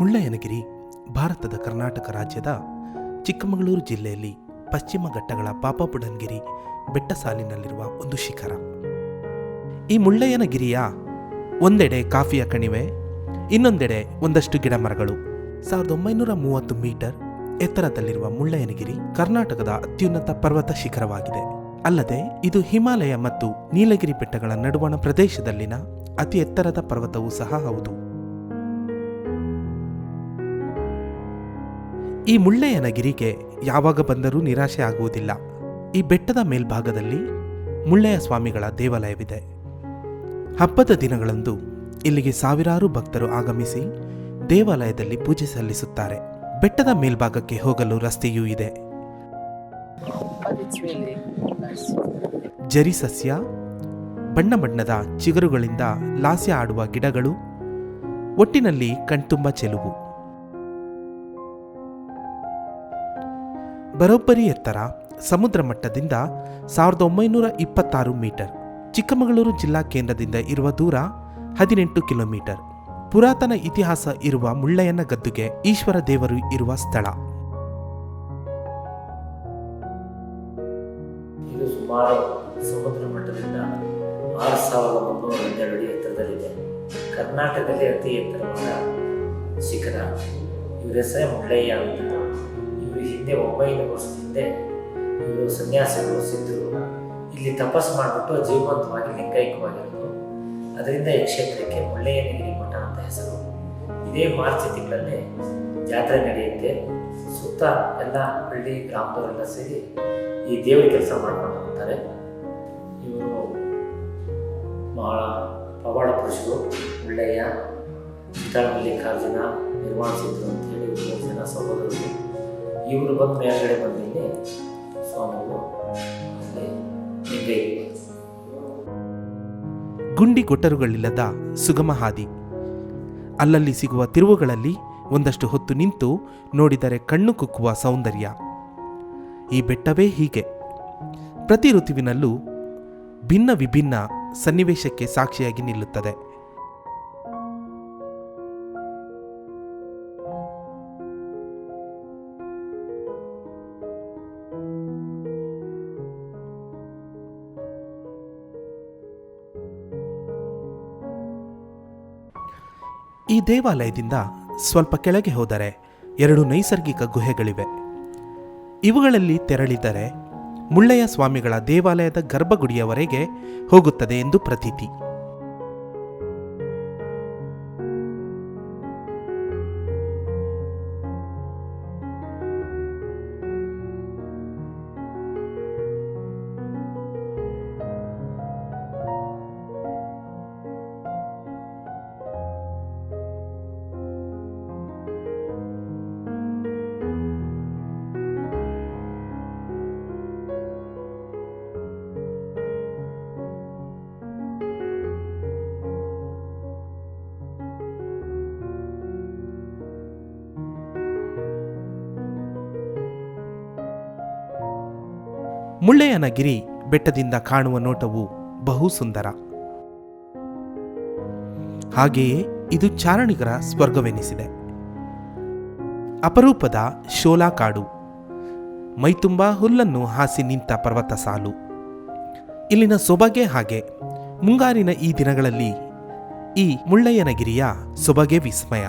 ಮುಳ್ಳಯ್ಯನಗಿರಿ, ಭಾರತದ ಕರ್ನಾಟಕ ರಾಜ್ಯದ ಚಿಕ್ಕಮಗಳೂರು ಜಿಲ್ಲೆಯಲ್ಲಿ ಪಶ್ಚಿಮ ಘಟ್ಟಗಳ ಪಾಪಪುಡನ್ಗಿರಿ ಬೆಟ್ಟ ಸಾಲಿನಲ್ಲಿರುವ ಒಂದು ಶಿಖರ. ಈ ಮುಳ್ಳಯ್ಯನಗಿರಿಯ ಒಂದೆಡೆ ಕಾಫಿಯ ಕಣಿವೆ, ಇನ್ನೊಂದೆಡೆ ಒಂದಷ್ಟು ಗಿಡಮರಗಳು. ಸಾವಿರದ ಒಂಬೈನೂರ ಮೂವತ್ತು ಮೀಟರ್ ಎತ್ತರದಲ್ಲಿರುವ ಮುಳ್ಳಯ್ಯನಗಿರಿ ಕರ್ನಾಟಕದ ಅತ್ಯುನ್ನತ ಪರ್ವತ ಶಿಖರವಾಗಿದೆ. ಅಲ್ಲದೆ, ಇದು ಹಿಮಾಲಯ ಮತ್ತು ನೀಲಗಿರಿ ಬೆಟ್ಟಗಳ ನಡುವಣ ಪ್ರದೇಶದಲ್ಲಿನ ಅತಿ ಎತ್ತರದ ಪರ್ವತವೂ ಸಹ ಹೌದು. ಈ ಮುಳ್ಳಯ್ಯನಗಿರಿಗೆ ಯಾವಾಗ ಬಂದರೂ ನಿರಾಶೆ ಆಗುವುದಿಲ್ಲ. ಈ ಬೆಟ್ಟದ ಮೇಲ್ಭಾಗದಲ್ಲಿ ಮುಳ್ಳಯ್ಯ ಸ್ವಾಮಿಗಳ ದೇವಾಲಯವಿದೆ. ಹಬ್ಬದ ದಿನಗಳಂದು ಇಲ್ಲಿಗೆ ಸಾವಿರಾರು ಭಕ್ತರು ಆಗಮಿಸಿ ದೇವಾಲಯದಲ್ಲಿ ಪೂಜೆ ಸಲ್ಲಿಸುತ್ತಾರೆ. ಬೆಟ್ಟದ ಮೇಲ್ಭಾಗಕ್ಕೆ ಹೋಗಲು ರಸ್ತೆಯೂ ಇದೆ. ಜರಿ ಸಸ್ಯ, ಬಣ್ಣ ಬಣ್ಣದ ಚಿಗುರುಗಳಿಂದ ಲಾಸ್ಯ ಆಡುವ ಗಿಡಗಳು, ಒಟ್ಟಿನಲ್ಲಿ ಕಣ್ತುಂಬ ಚೆಲುವು. ಬರೋಬ್ಬರಿ ಎತ್ತರ ಸಮುದ್ರ ಮಟ್ಟದಿಂದ ಸಾವಿರದ ಒಂಬೈನೂರ ಇಪ್ಪತ್ತಾರು ಮೀಟರ್, ಚಿಕ್ಕಮಗಳೂರು ಜಿಲ್ಲಾ ಕೇಂದ್ರದಿಂದ ಇರುವ ದೂರ ಹದಿನೆಂಟು ಕಿಲೋಮೀಟರ್. ಪುರಾತನ ಇತಿಹಾಸ ಇರುವ ಮುಳ್ಳಯ್ಯನ ಗದ್ದುಗೆ ಈಶ್ವರ ದೇವರು ಇರುವ ಸ್ಥಳ. ಇದು ಸುಮಾರು ಸಮುದ್ರ ಮಟ್ಟದಿಂದ ಆರು ಸಾವಿರದ ಹನ್ನೆರಡು ಎತ್ತರದಲ್ಲಿದೆ. ಕರ್ನಾಟಕದಲ್ಲಿ ಅತಿ ಎತ್ತರವಾದ ಶಿಖರ ಇವರ ಹೆಸರೇ ಮುಳ್ಳಯ್ಯ. ಅಂತ ಹಿಂದೆ ಒಂಬೈನೂರು ವರ್ಷದ ಹಿಂದೆ ಇವರು ಸನ್ಯಾಸಿಗಳು ಸಿದ್ಧರು ಇಲ್ಲಿ ತಪಸ್ಸು ಮಾಡಿಬಿಟ್ಟು ಜೀವಂತವಾಗಿ ಲಿಂಗೈಕ್ಯವಾಗಿರೋದು ಅದರಿಂದ ಈ ಕ್ಷೇತ್ರಕ್ಕೆ ಮುಳ್ಳಯ್ಯನಗಿರಿ ಮಠ ಅಂತ ಹೆಸರು. ಇದೇ ಮಾರ್ಚ್ ತಿಂಗಳಲ್ಲಿ ಜಾತ್ರೆ ನಡೆಯುತ್ತೆ. ಸುತ್ತ ಎಲ್ಲ ಹಳ್ಳಿ ಗ್ರಾಮದವರೆಲ್ಲ ಸೇರಿ ಈ ದೇವರ ಕೆಲಸ ಮಾಡ್ಕೊಂಡು ಹೋಗ್ತಾರೆ. ಇವರು ಬಹಳ ಪವಾಡ ಪುರುಷರು ಚಿತ್ತಾಳ ಮಲ್ಲಿಕಾರ್ಜುನ ನಿರ್ಮಾಣಿಸಿದ್ರು ಜನ ಸಹೋದರರು ಇವರು ಬಂದ ಮೇಲ್ಗಡೆ ಬಂದಿಲ್ಲಿ ಸ್ವಾಮಿಗಳು ಗುಂಡಿ ಗೊಟ್ಟರುಗಳಿಲ್ಲದ ಸುಗಮ ಹಾದಿ. ಅಲ್ಲಲ್ಲಿ ಸಿಗುವ ತಿರುವುಗಳಲ್ಲಿ ಒಂದಷ್ಟು ಹೊತ್ತು ನಿಂತು ನೋಡಿದರೆ ಕಣ್ಣು ಕುಕ್ಕುವ ಸೌಂದರ್ಯ. ಈ ಬೆಟ್ಟವೇ ಹೀಗೆ. ಪ್ರತಿ ಋತುವಿನಲ್ಲೂ ಭಿನ್ನ ವಿಭಿನ್ನ ಸನ್ನಿವೇಶಕ್ಕೆ ಸಾಕ್ಷಿಯಾಗಿ ನಿಲ್ಲುತ್ತದೆ. ಈ ದೇವಾಲಯದಿಂದ ಸ್ವಲ್ಪ ಕೆಳಗೆ ಹೋದರೆ ಎರಡು ನೈಸರ್ಗಿಕ ಗುಹೆಗಳಿವೆ. ಇವುಗಳಲ್ಲಿ ತೆರಳಿದರೆ ಮುಳ್ಳಯ್ಯ ಸ್ವಾಮಿಗಳ ದೇವಾಲಯದ ಗರ್ಭಗುಡಿಯವರೆಗೆ ಹೋಗುತ್ತದೆ ಎಂದು ಪ್ರತೀತಿ. ಮುಳ್ಳಯ್ಯನಗಿರಿ ಬೆಟ್ಟದಿಂದ ಕಾಣುವ ನೋಟವು ಬಹು ಸುಂದರ. ಹಾಗೆಯೇ ಇದು ಚಾರಣಿಗರ ಸ್ವರ್ಗವೆನಿಸಿದೆ. ಅಪರೂಪದ ಶೋಲಾ ಕಾಡು ಮೈತುಂಬ ಹುಲ್ಲನ್ನು ಹಾಸಿ ನಿಂತ ಪರ್ವತ ಸಾಲು. ಇಲ್ಲಿನ ಸೊಬಗೆ ಹಾಗೆ ಮುಂಗಾರಿನ ಈ ದಿನಗಳಲ್ಲಿ ಈ ಮುಳ್ಳಯ್ಯನಗಿರಿಯ ಸೊಬಗೆ ವಿಸ್ಮಯ.